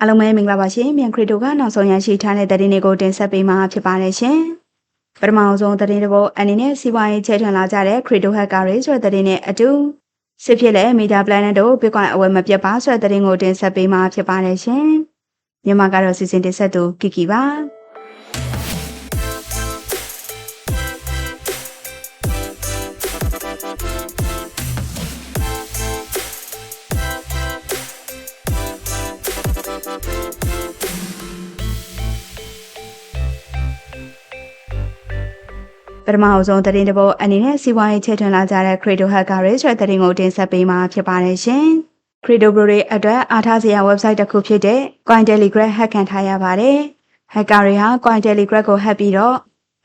အားလုံးပဲမင်္ဂလာပါရှင်မြန်ခရစ်တိုကနောက်ဆုံးရရှိထားတဲ့သတင်းတွေကိုတင်ဆက်ပေးမှာဖြစ်ပါတယ်ရှင်ပထမအဆုံးသတင်းတစ်ပုဒ်အနေနဲ့စီးပွားရေးချဲထွင်လာကြတဲ့ခရစ်တိုဟက်ကာရေးဆိုတဲ့သတင်းနဲ့အတူစစ်ဖြစ်တဲ့မီဒီယာပလန်နက်တို့ Bitcoin အဝယ်မပြတ်ပါဆိုတဲ့သတင်းကိုတင်ဆက်ပေးမှာဖြစ်ပါတယ်ရှင်မြန်မာကတော့စီစဉ်တင်ဆက်သူကီကီပါ ပထမအဆုံးသတင်းတစ်ပုဒ်အနေနဲ့စီးပွားရေးချဲထွင်လာကြတဲ့ Credo Hacker ရဲ့ဆိုတဲ့သတင်းကိုတင်ဆက်ပေးမှာဖြစ်ပါတယ်ရှင်။ Credo Pro ရဲ့အတွက်အားထားစရာ website တစ်ခုဖြစ်တဲ့ Cointelegraph hack ခံထားရပါတယ်။ Hacker တွေဟာ Cointelegraph ကို hack ပြီးတော့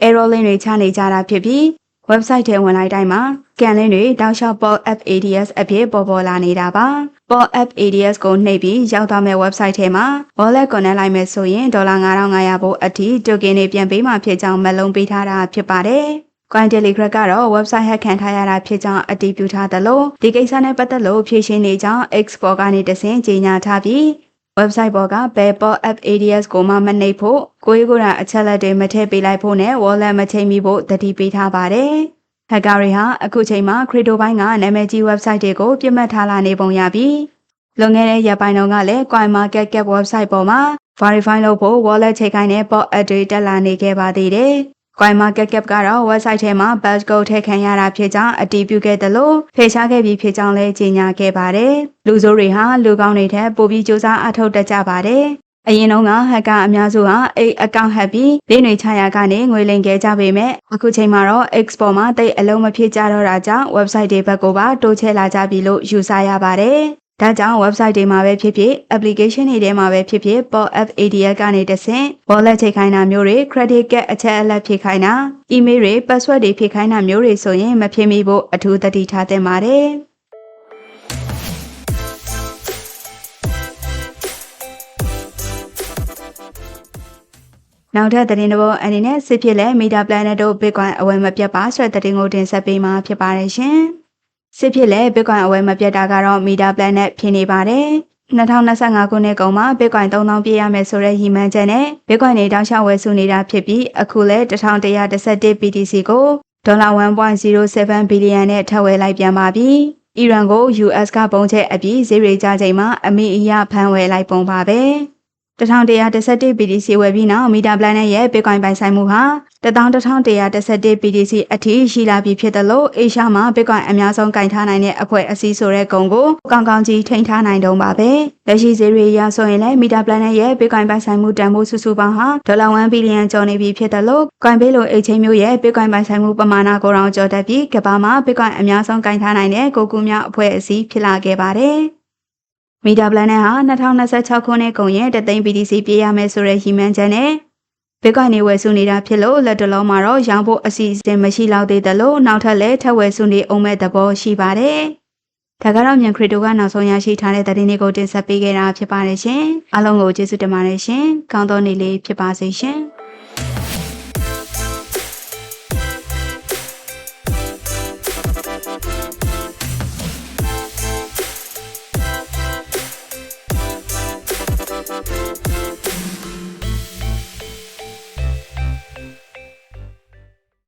error link တွေချနေကြတာဖြစ်ပြီး website ထဲဝင်လိုက်တိုင်းမှာ scan link တွေတောက်လျှောက် pop app ads အဖြစ်ပေါ်ပေါ်လာနေတာပါ pop app ads ကိုနှိပ်ပြီးရောက်သွားမဲ့ website ထဲမှာ wallet connect လိုက်မယ်ဆိုရင်ဒေါ်လာ9500ဘို့အထိ token တွေပြန်ပေးမှာဖြစ်ကြောင်းမလုံးပေးထားတာဖြစ်ပါတယ် Coin Telegraph ကတော့ website hack ခံထားရတာဖြစ်ကြောင်းအတည်ပြုထားသလိုဒီကိစ္စနဲ့ပတ်သက်လို့ဖြေရှင်းနေကြောင်း Export ကနေတဆင့်ကြေညာထားပြီး website ပေါ်ကဘယ် pop app ads ကိုမှမနှိပ်ဖို့ကိုယ်ကိုယ်ကအချက်လက်တွေမထည့်ပေးလိုက်ဖို့နဲ့ wallet မချိန်မိဖို့တတိပေးထားပါတယ်။ hacker တွေဟာအခုချိန်မှာ crypto ဘိုင်းကနာမည်ကြီး website တွေကိုပြစ်မှတ်ထားလာနေပုံရပြီးလွန်ခဲ့တဲ့ရက်ပိုင်းတုန်းကလည်း CoinMarketCap website ပေါ်မှာ verify လုပ်ဖို့ wallet ချိန်ခိုင်းတဲ့ pop app တွေတက်လာနေခဲ့ပါသေးတယ်။ CoinMarketCap ကတော့ website ထဲမှာ batch code ထည့်ခံရတာဖြစ်ကြောင်းအတည်ပြုခဲ့တယ်လို့ဖေရှားခဲ့ပြီးဖြစ်ကြောင်းလည်းကြေညာခဲ့ပါတယ်။လူဆိုးတွေဟာလူကောင်းတွေထက်ပိုပြီးစူးစမ်းအထောက်တက်ကြပါတယ်။ အရင်တုန်းကဟက်ကာအများစုဟာအိတ်အကောင့်ဟက်ပြီးလင်းတွေချရာကနေငွေလိမ်ခဲ့ကြပေမဲ့အခုချိန်မှာတော့ export မှာတိတ်အလုံးမဖြစ်ကြတော့တာကြောင့် website တွေဘက်ကိုပါတိုးချဲလာကြပြီလို့ယူဆရပါတယ်။ဒါကြောင့် website တွေမှာပဲဖြစ်ဖြစ် application တွေထဲမှာပဲဖြစ်ဖြစ် pop app ADS ကနေတဆင့် wallet ချိန်ခိုင်းတာမျိုးတွေ credit card အချက်အလက်ဖြည့်ခိုင်းတာ email တွေ password တွေဖြည့်ခိုင်းတာမျိုးတွေဆိုရင်မဖြစ်မိဖို့အထူးသတိထားသင့်ပါတယ်။ နောက်ထပ်သတင်းတစ်ပုဒ်အနေနဲ့စစ်ဖြစ်လဲမီတာပလန်နက်တို့ Bitcoin အဝယ်မပြတ်ပါဆိုတဲ့သတင်းကိုတင်ဆက်ပေးမှာဖြစ်ပါတယ်ရှင်။စစ်ဖြစ်လဲ Bitcoin အဝယ်မပြတ်တာကတော့မီတာပလန်နက်ဖြစ်နေပါတယ်။2025ခုနှစ်ကုန်မှာ Bitcoin 3000ပြည့်ရမယ်ဆိုတဲ့ရည်မှန်းချက်နဲ့ Bitcoin တွေတောင်းလျှောက်ဝယ်စုနေတာဖြစ်ပြီးအခုလဲ1111 BTC ကိုဒေါ်လာ1.07ဘီလီယံနဲ့ထပ်ဝယ်လိုက်ပြန်ပါပြီ။အီရန်ကို US ကပုံချက်အပြီးဈေးရိကြချိန်မှာအမေအီရဖမ်းဝယ်လိုက်ပုံပါပဲ။ 1111 BTC ဝယ်ပြီးနောက်မီတာပလန်နဲ့ရဲ့ Bitcoin ပိုင်ဆိုင်မှုဟာ11111 BTC အထိရှိလာပြီဖြစ်တယ်လို့အေရှားမှာ Bitcoin အများဆုံးကင်ထားနိုင်တဲ့အဖွဲ့အစည်းဆိုတဲ့ဂုံကိုကောင်းကောင်းကြီးထိန်းထားနိုင်တုံးပါပဲလက်ရှိဈေးတွေအရဆိုရင်လည်းမီတာပလန်နဲ့ရဲ့ Bitcoin ပိုင်ဆိုင်မှုတန်ဖိုးစုစုပေါင်းဟာဒေါ်လာ1ဘီလီယံကျော်နေပြီဖြစ်တယ်လို့ Coin ပေးလို့အိတ်ချင်းမျိုးရဲ့ Bitcoin ပိုင်ဆိုင်မှုပမာဏကိုတောင်ကျော်တက်ပြီးကမ္ဘာမှာ Bitcoin အများဆုံးကင်ထားနိုင်တဲ့ကိုကူမြောက်အဖွဲ့အစည်းဖြစ်လာခဲ့ပါတယ် မီတာပလန်နဲ့ဟာ2026ခုနှစ်ကုန်ရင်တသိန်း BTC ပြေးရမယ်ဆိုတဲ့ရည်မှန်းချက်နဲ့ဘစ်ကွိုင်နေဝယ်စုနေတာဖြစ်လို့လက်တလုံးမှာတော့ရောင်းဖို့အစီအစဉ်မရှိတော့သေးတယ်လို့နောက်ထပ်လည်းထပ်ဝယ်စုနေအောင်မဲ့သဘောရှိပါတယ်။ဒါကတော့မြန်ခရစ်တိုကနောက်ဆုံးရရှိထားတဲ့သတင်းတွေကိုတင်ဆက်ပေးခဲ့တာဖြစ်ပါတယ်ရှင်။အားလုံးကိုကျေးဇူးတင်ပါတယ်ရှင်။ကောင်းသောနေ့လေးဖြစ်ပါစေရှင်။